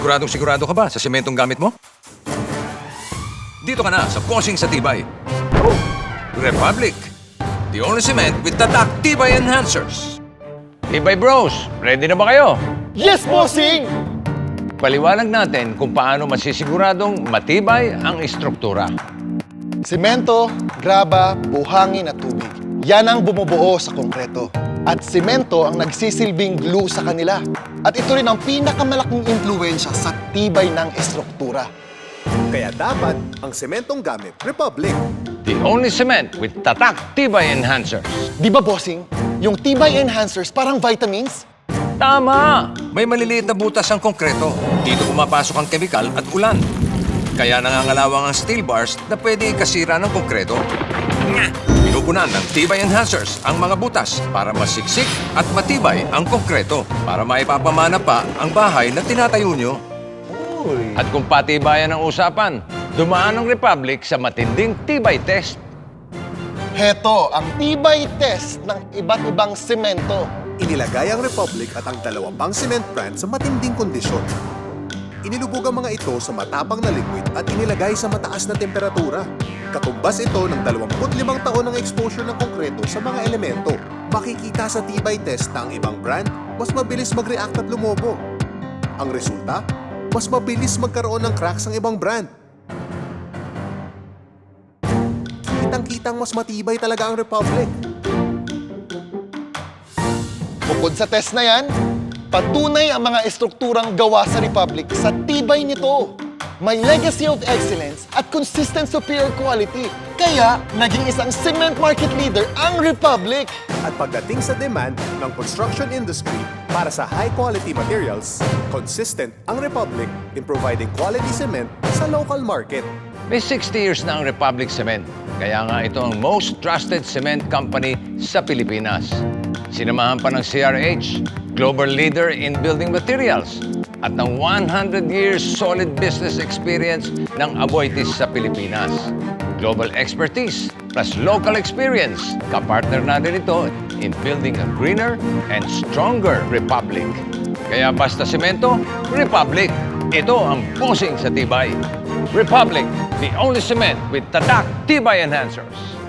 Siguradong sigurado ka ba sa sementong gamit mo? Dito ka na sa Bossing sa Tibay. Republic. The only cement with tatak Tibay enhancers. Tibay Bros, ready na ba kayo? Yes, bossing! Paliwanag natin kung paano masisiguradong matibay ang istruktura. Semento, graba, buhangin at tubig. Yan ang bumubuo sa konkreto. At semento ang nagsisilbing glue sa kanila. At ito rin ang pinakamalaking impluensya sa tibay ng estruktura. Kaya dapat ang sementong gamit Republic. The only cement with tatak Tibay enhancers. Di ba, bossing? Yung tibay enhancers parang vitamins? Tama! May maliliit na butas ang konkreto. Dito pumapasok ang kemikal at ulan. Kaya nangangalawang ang steel bars na pwede ikasira ng konkreto. Nga! Pinupunan ng Tibay Enhancers ang mga butas para masiksik at matibay ang konkreto para maipapamana pa ang bahay na tinatayo nyo. At kung patibayan ang usapan, dumaan ang Republic sa matinding tibay test. Heto ang tibay test ng iba't ibang semento. Inilagay ang Republic at ang dalawa pang cement brand sa matinding kondisyon. Inilubog ang mga ito sa matapang na liquid at inilagay sa mataas na temperatura. Katumbas ito ng 25 taon ng exposure ng konkreto sa mga elemento. Makikita sa tibay test ang ibang brand mas mabilis mag-react at lumobo. Ang resulta, mas mabilis magkaroon ng cracks ang ibang brand. Kitang-kitang mas matibay talaga ang Republic. Bukod sa test na yan, patunay ang mga estrukturang gawa sa Republic sa tibay nito. May legacy of excellence at consistent superior quality. Kaya, naging isang cement market leader ang Republic. At pagdating sa demand ng construction industry para sa high-quality materials, consistent ang Republic in providing quality cement sa local market. May 60 years na ang Republic Cement. Kaya nga ito ang most trusted cement company sa Pilipinas. Sinamahan pa ng CRH, global leader in building materials, at ng 100 years solid business experience ng Aboitiz sa Pilipinas. Global expertise plus local experience. Kapartner natin ito in building a greener and stronger Republic. Kaya basta semento, Republic. Ito ang bossing sa tibay. Republic, the only cement with tatak tibay enhancers.